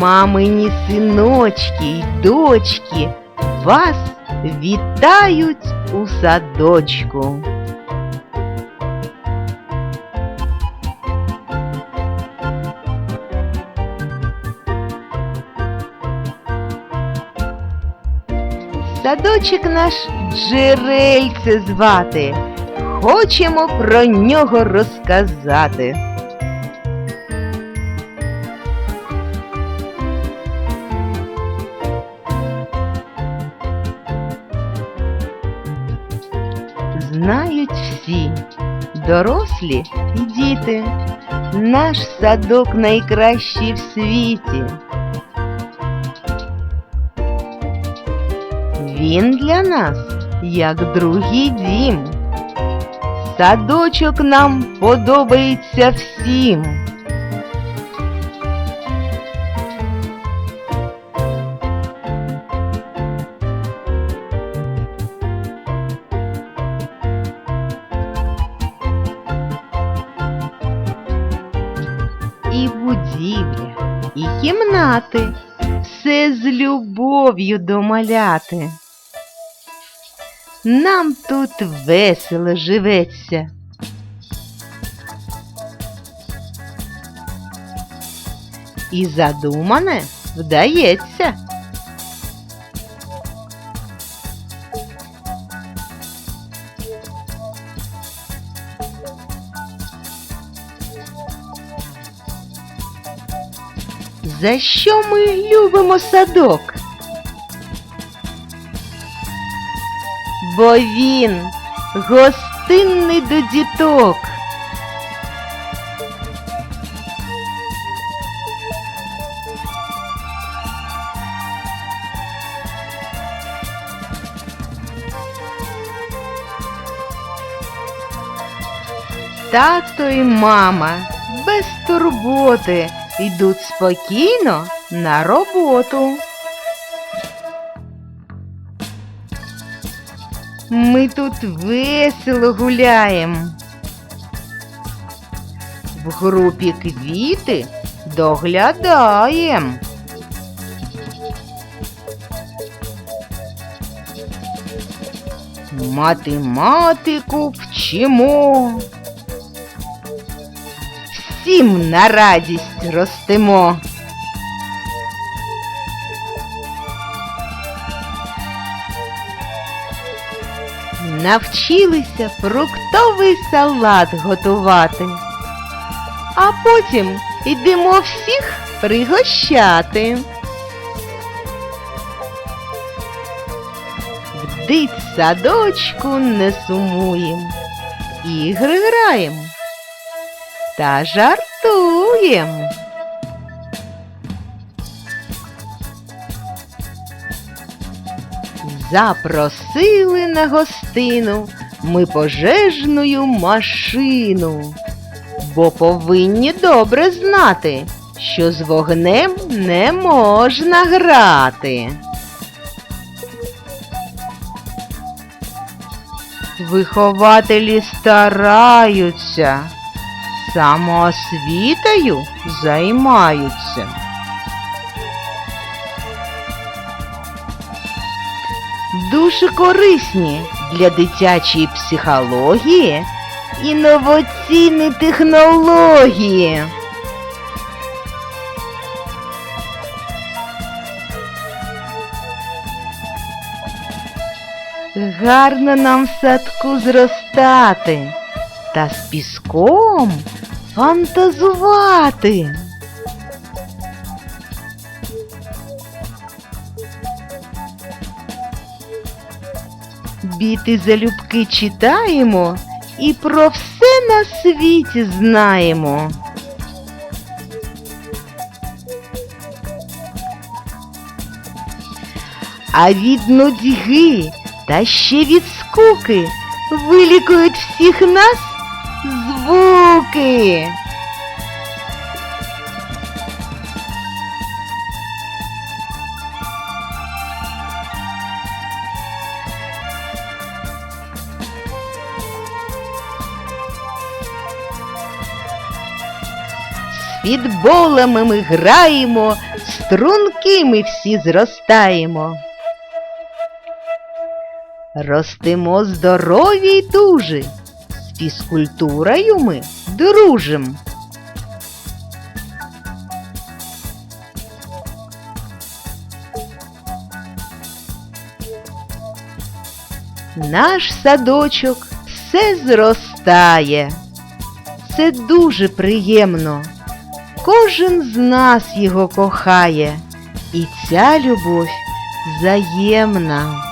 Мамині синочки й дочки вас вітають у садочку. Садочок наш джерельце звати. Хочемо про нього розказати. Знають всі, дорослі і діти, наш садок найкращий в світі. Він для нас як другий дім. Садочок нам подобається всім. Будівля, і кімнати, все з любов'ю домаляти. Нам тут весело живеться. І задумане вдається. За що ми любимо садок? Бо він гостинний до діток. Тато і мама без турботи йдуть спокійно на роботу. Ми тут весело гуляємо. В групі квіти доглядаєм. Математику вчимо. Всім на радість ростемо. Навчилися фруктовий салат готувати, а потім йдемо всіх пригощати. В дитсадочку не сумуєм, ігри граєм та жартуєм. Запросили на гостину ми пожежную машину, бо повинні добре знати, що з вогнем не можна грати. Вихователі стараються, самоосвітою займаються. Дуже корисні для дитячої психології інноваційні технології. Гарно нам в садку зростати та з піском фантазувати. Біти залюбки читаємо і про все на світі знаємо. А від нудьги та ще від скуки вилікують всіх нас звуки. Фітболами ми граємо, струнки ми всі зростаємо. Ростемо здорові й дужі, фізкультурою ми дружим. Наш садочок все зростає. Це дуже приємно. Кожен з нас його кохає, і ця любов взаємна.